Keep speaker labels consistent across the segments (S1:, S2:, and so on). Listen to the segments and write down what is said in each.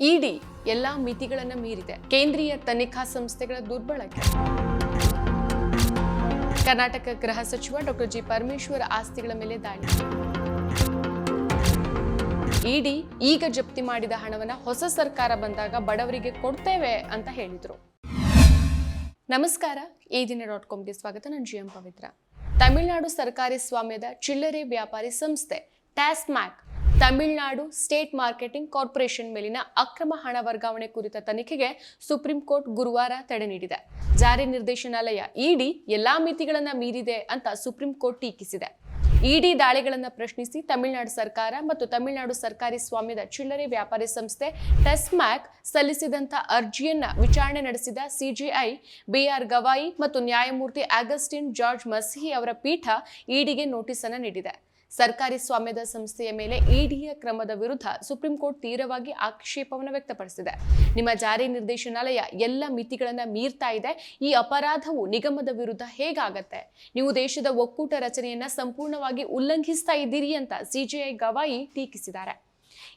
S1: ಇಡಿ ಎಲ್ಲಾ ಮಿತಿಗಳನ್ನು ಮೀರಿದೆ. ಕೇಂದ್ರೀಯ ತನಿಖಾ ಸಂಸ್ಥೆಗಳ ದುರ್ಬಳಕೆ. ಕರ್ನಾಟಕ ಗೃಹ ಸಚಿವ ಡಾಕ್ಟರ್ ಜಿ ಪರಮೇಶ್ವರ್ ಆಸ್ತಿಗಳ ಮೇಲೆ ದಾಳಿ. ಇಡಿ ಈಗ ಜಪ್ತಿ ಮಾಡಿದ ಹಣವನ್ನು ಹೊಸ ಸರ್ಕಾರ ಬಂದಾಗ ಬಡವರಿಗೆ ಕೊಡ್ತೇವೆ ಅಂತ ಹೇಳಿದ್ರು. ನಮಸ್ಕಾರ, ಈ ದಿನ ಡಾಟ್ ಕಾಮ್ಗೆ ಸ್ವಾಗತ. ನಾನು ಜಿ ಎಂ ಪವಿತ್ರ. ತಮಿಳುನಾಡು ಸರ್ಕಾರಿ ಸ್ವಾಮ್ಯದ ಚಿಲ್ಲರೆ ವ್ಯಾಪಾರಿ ಸಂಸ್ಥೆ TASMAC Tamil Nadu state marketing corporation ಮೇಲಿನ ಅಕ್ರಮ ಹಣ ವರ್ಗಾವಣೆ ಕುರಿತ ತನಿಖೆಗೆ ಸುಪ್ರೀಂ ಕೋರ್ಟ್ ಗುರುವಾರ ತಡೆ ನೀಡಿದೆ. ಜಾರಿ ನಿರ್ದೇಶನಾಲಯ ಇಡಿ ಎಲ್ಲಾ ಮಿತಿಗಳನ್ನು ಮೀರಿದೆ ಅಂತ ಸುಪ್ರೀಂ ಕೋರ್ಟ್ ಟೀಕಿಸಿದೆ. ಇಡಿ ದಾಳಿಗಳನ್ನು ಪ್ರಶ್ನಿಸಿ ತಮಿಳುನಾಡು ಸರ್ಕಾರ ಮತ್ತು ತಮಿಳುನಾಡು ಸರ್ಕಾರಿ ಸ್ವಾಮ್ಯದ ಚಿಲ್ಲರೆ ವ್ಯಾಪಾರಿ ಸಂಸ್ಥೆ ಟೆಸ್ಮ್ಯಾಕ್ ಸಲ್ಲಿಸಿದಂತ ಅರ್ಜಿಯನ್ನ ವಿಚಾರಣೆ ನಡೆಸಿದ ಸಿಜಿಐ, ಬಿಆರ್ ಗವಾಯಿ ಮತ್ತು ನ್ಯಾಯಮೂರ್ತಿ ಆಗಸ್ಟಿನ್ ಜಾರ್ಜ್ ಮಸಿಹಿ ಅವರ ಪೀಠ ಇಡಿಗೆ ನೋಟಿಸ್ ಅನ್ನು ನೀಡಿದೆ. ಸರ್ಕಾರಿ ಸ್ವಾಮ್ಯದ ಸಂಸ್ಥೆಯ ಮೇಲೆ ಇಡಿಯ ಕ್ರಮದ ವಿರುದ್ಧ ಸುಪ್ರೀಂ ಕೋರ್ಟ್ ತೀವ್ರವಾಗಿ ಆಕ್ಷೇಪವನ್ನು ವ್ಯಕ್ತಪಡಿಸಿದೆ. ನಿಮ್ಮ ಜಾರಿ ನಿರ್ದೇಶನಾಲಯ ಎಲ್ಲ ಮಿತಿಗಳನ್ನು ಮೀರ್ತಾ ಇದೆ. ಈ ಅಪರಾಧವು ನಿಗಮದ ವಿರುದ್ಧ ಹೇಗಾಗತ್ತೆ? ನೀವು ದೇಶದ ಒಕ್ಕೂಟ ರಚನೆಯನ್ನ ಸಂಪೂರ್ಣವಾಗಿ ಉಲ್ಲಂಘಿಸ್ತಾ ಇದ್ದೀರಿ ಅಂತ ಸಿಜೆಐ ಗವಾಯಿ ಟೀಕಿಸಿದ್ದಾರೆ.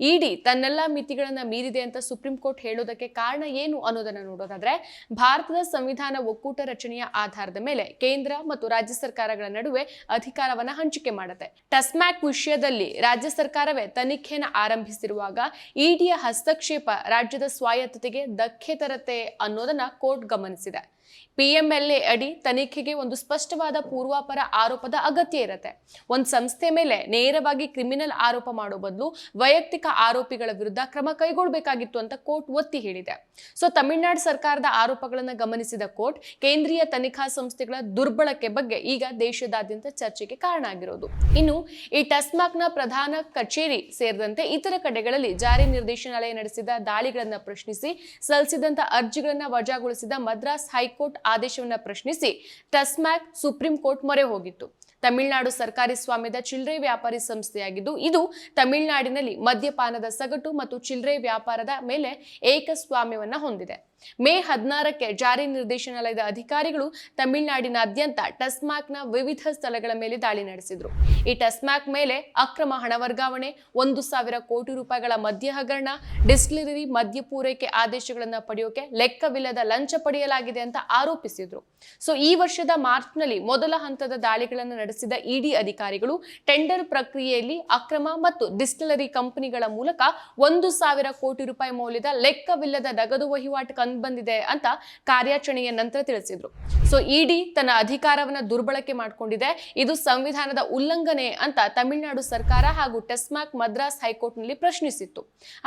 S1: ಇಡಿ ತನ್ನೆಲ್ಲ ಮಿತಿಗಳನ್ನ ಮೀರಿದೆ ಅಂತ ಸುಪ್ರೀಂ ಕೋರ್ಟ್ ಹೇಳೋದಕ್ಕೆ ಕಾರಣ ಏನು ಅನ್ನೋದನ್ನ ನೋಡೋದಾದ್ರೆ ಭಾರತದ ಸಂವಿಧಾನ ಒಕ್ಕೂಟ ರಚನೆಯ ಆಧಾರದ ಮೇಲೆ ಕೇಂದ್ರ ಮತ್ತು ರಾಜ್ಯ ಸರ್ಕಾರಗಳ ನಡುವೆ ಅಧಿಕಾರವನ್ನ ಹಂಚಿಕೆ ಮಾಡುತ್ತೆ. ಟಸ್ಮ್ಯಾಕ್ ವಿಷಯದಲ್ಲಿ ರಾಜ್ಯ ಸರ್ಕಾರವೇ ತನಿಖೆನ ಆರಂಭಿಸಿರುವಾಗ ಇಡಿಯ ಹಸ್ತಕ್ಷೇಪ ರಾಜ್ಯದ ಸ್ವಾಯತ್ತತೆಗೆ ಧಕ್ಕೆ ತರತ್ತೆ ಅನ್ನೋದನ್ನ ಕೋರ್ಟ್ ಗಮನಿಸಿದೆ. ಪಿಎಂಎಲ್ಎ ಅಡಿ ತನಿಖೆಗೆ ಒಂದು ಸ್ಪಷ್ಟವಾದ ಪೂರ್ವಾಪರ ಆರೋಪದ ಅಗತ್ಯ ಇರುತ್ತೆ. ಒಂದು ಸಂಸ್ಥೆ ಮೇಲೆ ನೇರವಾಗಿ ಕ್ರಿಮಿನಲ್ ಆರೋಪ ಮಾಡೋ ಬದಲು ವೈಯಕ್ತಿಕ ಆರೋಪಿಗಳ ವಿರುದ್ಧ ಕ್ರಮ ಕೈಗೊಳ್ಳಬೇಕಾಗಿತ್ತು ಅಂತ ಕೋರ್ಟ್ ಒತ್ತಿ ಹೇಳಿದೆ. ಸೊ ತಮಿಳುನಾಡು ಸರ್ಕಾರದ ಆರೋಪಗಳನ್ನು ಗಮನಿಸಿದ ಕೋರ್ಟ್, ಕೇಂದ್ರೀಯ ತನಿಖಾ ಸಂಸ್ಥೆಗಳ ದುರ್ಬಳಕೆ ಬಗ್ಗೆ ಈಗ ದೇಶದಾದ್ಯಂತ ಚರ್ಚೆಗೆ ಕಾರಣ ಆಗಿರೋದು. ಇನ್ನು, ಈ ಟಸ್ಮಾಕ್ನ ಪ್ರಧಾನ ಕಚೇರಿ ಸೇರಿದಂತೆ ಇತರ ಕಡೆಗಳಲ್ಲಿ ಜಾರಿ ನಿರ್ದೇಶನಾಲಯ ನಡೆಸಿದ ದಾಳಿಗಳನ್ನು ಪ್ರಶ್ನಿಸಿ, ಸಲ್ಲಿಸಿದಂತ ಅರ್ಜಿಗಳನ್ನು ವಜಾಗೊಳಿಸಿದ ಮದ್ರಾಸ್ ಹೈಕೋರ್ಟ್ ಆದೇಶವನ್ನ ಪ್ರಶ್ನಿಸಿ ಟಸ್ಮ್ಯಾಕ್ ಸುಪ್ರೀಂ ಕೋರ್ಟ್ ಮೊರೆ ಹೋಗಿತ್ತು. ತಮಿಳುನಾಡು ಸರ್ಕಾರಿ ಸ್ವಾಮ್ಯದ ಚಿಲ್ಲರೆ ವ್ಯಾಪಾರಿ ಸಂಸ್ಥೆಯಾಗಿದ್ದು, ಇದು ತಮಿಳುನಾಡಿನಲ್ಲಿ ಮದ್ಯಪಾನದ ಸಗಟು ಮತ್ತು ಚಿಲ್ಲರೆ ವ್ಯಾಪಾರದ ಮೇಲೆ ಏಕಸ್ವಾಮ್ಯವನ್ನು ಹೊಂದಿದೆ. ಮೇ ಹದಿನಾರಕ್ಕೆ ಜಾರಿ ನಿರ್ದೇಶನಾಲಯದ ಅಧಿಕಾರಿಗಳು ತಮಿಳುನಾಡಿನಾದ್ಯಂತ ಟಸ್ಮಾಕ್ನ ವಿವಿಧ ಸ್ಥಳಗಳ ಮೇಲೆ ದಾಳಿ ನಡೆಸಿದ್ರು. ಈ ಟಸ್ಮ್ಯಾಕ್ ಮೇಲೆ ಅಕ್ರಮ ಹಣ ವರ್ಗಾವಣೆ, ಒಂದು ಸಾವಿರ ಕೋಟಿ ರೂಪಾಯಿಗಳ ಮದ್ಯ ಹಗರಣ ಡಿಸ್ಟಿಲರಿ ಮದ್ಯ ಪೂರೈಕೆ ಆದೇಶಗಳನ್ನು ಪಡೆಯೋಕೆ ಲೆಕ್ಕವಿಲ್ಲದ ಲಂಚ ಪಡೆಯಲಾಗಿದೆ ಅಂತ ಆರೋಪಿಸಿದ್ರು. ಸೊ, ಈ ವರ್ಷದ ಮಾರ್ಚ್ನಲ್ಲಿ ಮೊದಲ ಹಂತದ ದಾಳಿಗಳನ್ನು ನಡೆಸಿದ ಇಡಿ ಅಧಿಕಾರಿಗಳು ಟೆಂಡರ್ ಪ್ರಕ್ರಿಯೆಯಲ್ಲಿ ಅಕ್ರಮ ಮತ್ತು ಡಿಸ್ಟಿಲರಿ ಕಂಪನಿಗಳ ಮೂಲಕ ಒಂದು ಸಾವಿರ ಕೋಟಿ ರೂಪಾಯಿ ಮೌಲ್ಯದ ಲೆಕ್ಕವಿಲ್ಲದ ನಗದು ವಹಿವಾಟು ಕಂಡುಬಂದಿದೆ ಅಂತ ಕಾರ್ಯಾಚರಣೆಯ ನಂತರ ತಿಳಿಸಿದ್ರು. ಸೊ ಇಡಿ ತನ್ನ ಅಧಿಕಾರವನ್ನ ದುರ್ಬಳಕೆ ಮಾಡಿಕೊಂಡಿದೆ. ಇದು ಸಂವಿಧಾನದ ಉಲ್ಲಂಘನೆ ಅಂತ ತಮಿಳುನಾಡು ಸರ್ಕಾರ ಹಾಗೂ ಟೆಸ್ಮಾಕ್ ಮದ್ರಾಸ್ ಹೈಕೋರ್ಟ್ನಲ್ಲಿ ಪ್ರಶ್ನಿಸಿತ್ತು.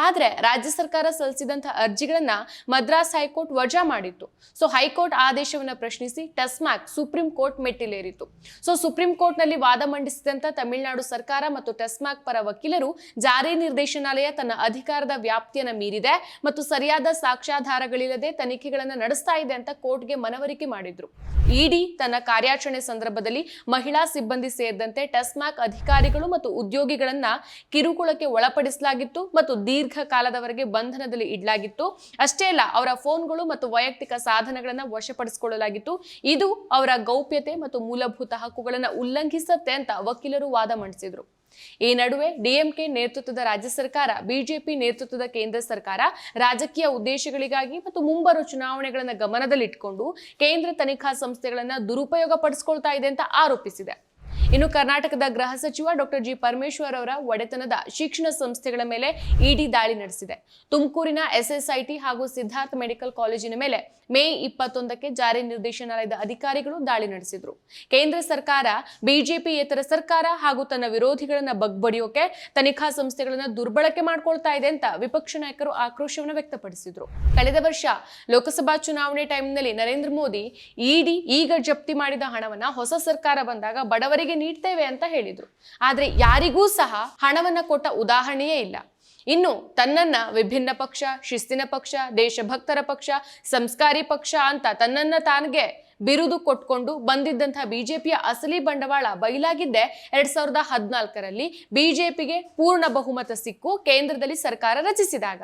S1: ಆದ್ರೆ ರಾಜ್ಯ ಸರ್ಕಾರ ಸಲ್ಲಿಸಿದಂತಹ ಅರ್ಜಿಗಳನ್ನ ಮದ್ರಾಸ್ ಹೈಕೋರ್ಟ್ ವಜಾ ಮಾಡಿತ್ತು. ಸೊ ಹೈಕೋರ್ಟ್ ಆದೇಶವನ್ನ ಪ್ರಶ್ನಿಸಿ ಟೆಸ್ಮಾಕ್ ಸುಪ್ರೀಂ ಕೋರ್ಟ್ ಮೆಟ್ಟಿಲೇರಿತು ಸೊ ಸುಪ್ರೀಂ ಕೋರ್ಟ್ನಲ್ಲಿ ವಾದ ಮಂಡಿಸಿದಂತ ತಮಿಳುನಾಡು ಸರ್ಕಾರ ಮತ್ತು ಟೆಸ್ಮಾಕ್ ಪರ ವಕೀಲರು ಜಾರಿ ನಿರ್ದೇಶನಾಲಯ ತನ್ನ ಅಧಿಕಾರದ ವ್ಯಾಪ್ತಿಯನ್ನ ಮೀರಿದೆ ಮತ್ತು ಸರಿಯಾದ ಸಾಕ್ಷ್ಯಾಧಾರಗಳಿಲ್ಲದೆ ತನಿಖೆಗಳನ್ನು ನಡೆಸ್ತಾ ಇದೆ ಅಂತ ಕೋರ್ಟ್ಗೆ ಮನವರಿಕೆ ಮಾಡಿದ್ರು. ಇಡಿ ತನ್ನ ಕಾರ್ಯಾಚರಣೆ ಸಂದರ್ಭದಲ್ಲಿ ಮಹಿಳಾ ಸಿಬ್ಬಂದಿ ಸೇರಿದಂತೆ ಟೆಸ್ಮ್ಯಾಕ್ ಅಧಿಕಾರಿಗಳು ಮತ್ತು ಉದ್ಯೋಗಿಗಳನ್ನ ಕಿರುಕುಳಕ್ಕೆ ಒಳಪಡಿಸಲಾಗಿತ್ತು ಮತ್ತು ದೀರ್ಘ ಕಾಲದವರೆಗೆ ಬಂಧನದಲ್ಲಿ ಇಡಲಾಗಿತ್ತು. ಅಷ್ಟೇ ಅಲ್ಲ, ಅವರ ಫೋನ್ಗಳು ಮತ್ತು ವೈಯಕ್ತಿಕ ಸಾಧನಗಳನ್ನ ವಶಪಡಿಸಿಕೊಳ್ಳಲಾಗಿತ್ತು. ಇದು ಅವರ ಗೌಪ್ಯತೆ ಮತ್ತು ಮೂಲಭೂತ ಹಕ್ಕುಗಳನ್ನು ಉಲ್ಲಂಘಿಸುತ್ತೆ ಅಂತ ವಕೀಲರು ವಾದ ಮಂಡಿಸಿದ್ರು. ಈ ನಡುವೆ ಡಿಎಂಕೆ ನೇತೃತ್ವದ ರಾಜ್ಯ ಸರ್ಕಾರ, ಬಿಜೆಪಿ ನೇತೃತ್ವದ ಕೇಂದ್ರ ಸರ್ಕಾರ ರಾಜಕೀಯ ಉದ್ದೇಶಗಳಿಗಾಗಿ ಮತ್ತು ಮುಂಬರುವ ಚುನಾವಣೆಗಳನ್ನು ಗಮನದಲ್ಲಿಟ್ಟುಕೊಂಡು ಕೇಂದ್ರ ತನಿಖಾ ಸಂಸ್ಥೆಗಳನ್ನು ದುರುಪಯೋಗ ಪಡಿಸ್ಕೊಳ್ತಾ ಇದೆ ಅಂತ ಆರೋಪಿಸಿದೆ. ಇನ್ನು ಕರ್ನಾಟಕದ ಗೃಹ ಸಚಿವ ಡಾಕ್ಟರ್ ಜಿ ಪರಮೇಶ್ವರ್ ಅವರ ಒಡೆತನದ ಶಿಕ್ಷಣ ಸಂಸ್ಥೆಗಳ ಮೇಲೆ ಇಡಿ ದಾಳಿ ನಡೆಸಿದೆ. ತುಮಕೂರಿನ ಎಸ್ಎಸ್ಐಟಿ ಹಾಗೂ ಸಿದ್ಧಾರ್ಥ ಮೆಡಿಕಲ್ ಕಾಲೇಜಿನ ಮೇಲೆ ಮೇ ಇಪ್ಪತ್ತೊಂದಕ್ಕೆ ಜಾರಿ ನಿರ್ದೇಶನಾಲಯದ ಅಧಿಕಾರಿಗಳು ದಾಳಿ ನಡೆಸಿದ್ರು. ಕೇಂದ್ರ ಸರ್ಕಾರ ಬಿಜೆಪಿಯೇತರ ಸರ್ಕಾರ ಹಾಗೂ ತನ್ನ ವಿರೋಧಿಗಳನ್ನ ಬಗ್ಬಡಿಯೋಕೆ, ತನಿಖಾ ಸಂಸ್ಥೆಗಳನ್ನ ದುರ್ಬಳಕೆ ಮಾಡ್ಕೊಳ್ತಾ ಇದೆ ಅಂತ ವಿಪಕ್ಷ ನಾಯಕರು ಆಕ್ರೋಶವನ್ನು ವ್ಯಕ್ತಪಡಿಸಿದ್ರು. ಕಳೆದ ವರ್ಷ ಲೋಕಸಭಾ ಚುನಾವಣೆ ಟೈಮ್ನಲ್ಲಿ ನರೇಂದ್ರ ಮೋದಿ ಇಡಿ ಈಗ ಜಪ್ತಿ ಮಾಡಿದ ಹಣವನ್ನ ಹೊಸ ಸರ್ಕಾರ ಬಂದಾಗ ಬಡವರಿಗೆ ನೀಡ್ತೇವೆ ಅಂತ ಹೇಳಿದರು. ಆದರೆ ಯಾರಿಗೂ ಸಹ ಹಣವನ್ನ ಕೊಟ್ಟ ಉದಾಹರಣೆಯೇ ಇಲ್ಲ. ಇನ್ನು ತನ್ನನ್ನ ವಿಭಿನ್ನ ಪಕ್ಷ, ಶಿಸ್ತಿನ ಪಕ್ಷ, ದೇಶಭಕ್ತರ ಪಕ್ಷ, ಸಂಸ್ಕಾರಿ ಪಕ್ಷ ಅಂತ ತನ್ನನ್ನ ತಾನಿಗೆ ಬಿರುದು ಕೊಟ್ಕೊಂಡು ಬಂದಿದ್ದಂತಹ ಬಿಜೆಪಿಯ ಅಸಲಿ ಬಂಡವಾಳ ಬಯಲಾಗಿದ್ದೆ ಎರಡ್ ಸಾವಿರದ ಹದಿನಾಲ್ಕರಲ್ಲಿ ಬಿಜೆಪಿಗೆ ಪೂರ್ಣ ಬಹುಮತ ಸಿಕ್ಕು ಕೇಂದ್ರದಲ್ಲಿ ಸರ್ಕಾರ ರಚಿಸಿದಾಗ.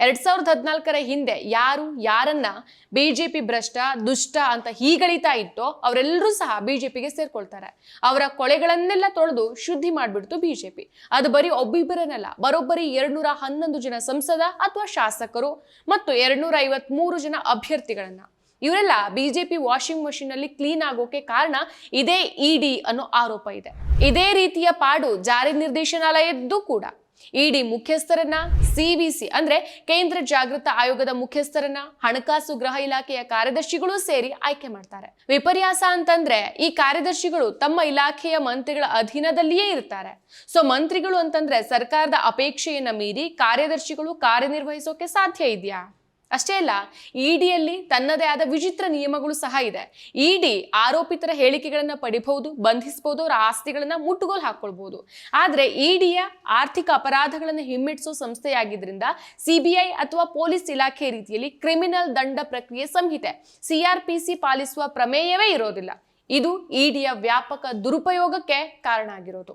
S1: ಎರಡ್ ಸಾವಿರದ ಹದಿನಾಲ್ಕರ ಹಿಂದೆ ಯಾರು, ಯಾರನ್ನ ಬಿಜೆಪಿ ಭ್ರಷ್ಟ, ದುಷ್ಟ ಅಂತ ಹೀಗಳಿತಾ ಇಟ್ಟೋ ಅವರೆಲ್ಲರೂ ಸಹ ಬಿಜೆಪಿಗೆ ಸೇರ್ಕೊಳ್ತಾರೆ. ಅವರ ಕೊಳೆಗಳನ್ನೆಲ್ಲ ತೊಳೆದು ಶುದ್ಧಿ ಮಾಡ್ಬಿಡ್ತು ಬಿಜೆಪಿ. ಅದು ಬರೀ ಒಬ್ಬಿಬ್ಬರನ್ನಲ್ಲ ಬರೋಬ್ಬರಿ ಎರಡ್ನೂರ ಹನ್ನೊಂದು ಜನ ಸಂಸದ ಅಥವಾ ಶಾಸಕರು ಮತ್ತು ಎರಡ್ನೂರ ಐವತ್ಮೂರು ಜನ ಅಭ್ಯರ್ಥಿಗಳನ್ನ. ಇವರೆಲ್ಲ ಬಿಜೆಪಿ ವಾಷಿಂಗ್ ಮಷಿನ್ ಅಲ್ಲಿ ಕ್ಲೀನ್ ಆಗೋಕೆ ಕಾರಣ ಇದೇ ಇಡಿ ಅನ್ನೋ ಆರೋಪ ಇದೆ. ಇದೇ ರೀತಿಯ ಪಾಡು ಜಾರಿ ನಿರ್ದೇಶನಾಲಯದ್ದು ಕೂಡ. ಇಡಿ ಮುಖ್ಯಸ್ಥರನ್ನ ಸಿಬಿಸಿ ಅಂದ್ರೆ ಕೇಂದ್ರ ಜಾಗೃತ ಆಯೋಗದ ಮುಖ್ಯಸ್ಥರನ್ನ, ಹಣಕಾಸು ಗೃಹ ಇಲಾಖೆಯ ಕಾರ್ಯದರ್ಶಿಗಳು ಸೇರಿ ಆಯ್ಕೆ ಮಾಡ್ತಾರೆ. ವಿಪರ್ಯಾಸ ಅಂತಂದ್ರೆ ಈ ಕಾರ್ಯದರ್ಶಿಗಳು ತಮ್ಮ ಇಲಾಖೆಯ ಮಂತ್ರಿಗಳ ಅಧೀನದಲ್ಲಿಯೇ ಇರ್ತಾರೆ. ಸೊ ಮಂತ್ರಿಗಳು ಅಂತಂದ್ರೆ ಸರ್ಕಾರದ ಅಪೇಕ್ಷೆಯನ್ನ ಮೀರಿ ಕಾರ್ಯದರ್ಶಿಗಳು ಕಾರ್ಯನಿರ್ವಹಿಸೋಕೆ ಸಾಧ್ಯ ಇದೆಯಾ? ಅಷ್ಟೇ ಅಲ್ಲ, ಇಡಿಯಲ್ಲಿ ತನ್ನದೇ ಆದ ವಿಚಿತ್ರ ನಿಯಮಗಳು ಸಹ ಇದೆ. ಇಡಿ ಆರೋಪಿತರ ಹೇಳಿಕೆಗಳನ್ನು ಪಡಿಬಹುದು, ಬಂಧಿಸಬಹುದು, ಅವರ ಆಸ್ತಿಗಳನ್ನು ಮುಟ್ಟುಗೋಲು ಹಾಕೊಳ್ಬಹುದು ಆದರೆ ಇಡಿಯ ಆರ್ಥಿಕ ಅಪರಾಧಗಳನ್ನು ಹಿಮ್ಮೆಟ್ಟಿಸೋ ಸಂಸ್ಥೆಯಾಗಿದ್ದರಿಂದ ಸಿಬಿಐ ಅಥವಾ ಪೊಲೀಸ್ ಇಲಾಖೆ ರೀತಿಯಲ್ಲಿ ಕ್ರಿಮಿನಲ್ ದಂಡ ಪ್ರಕ್ರಿಯೆ ಸಂಹಿತೆ, ಸಿಆರ್ಪಿಸಿ ಪಾಲಿಸುವ ಪ್ರಮೇಯವೇ ಇರೋದಿಲ್ಲ. ಇದು ಇಡಿಯ ವ್ಯಾಪಕ ದುರುಪಯೋಗಕ್ಕೆ ಕಾರಣ ಆಗಿರೋದು.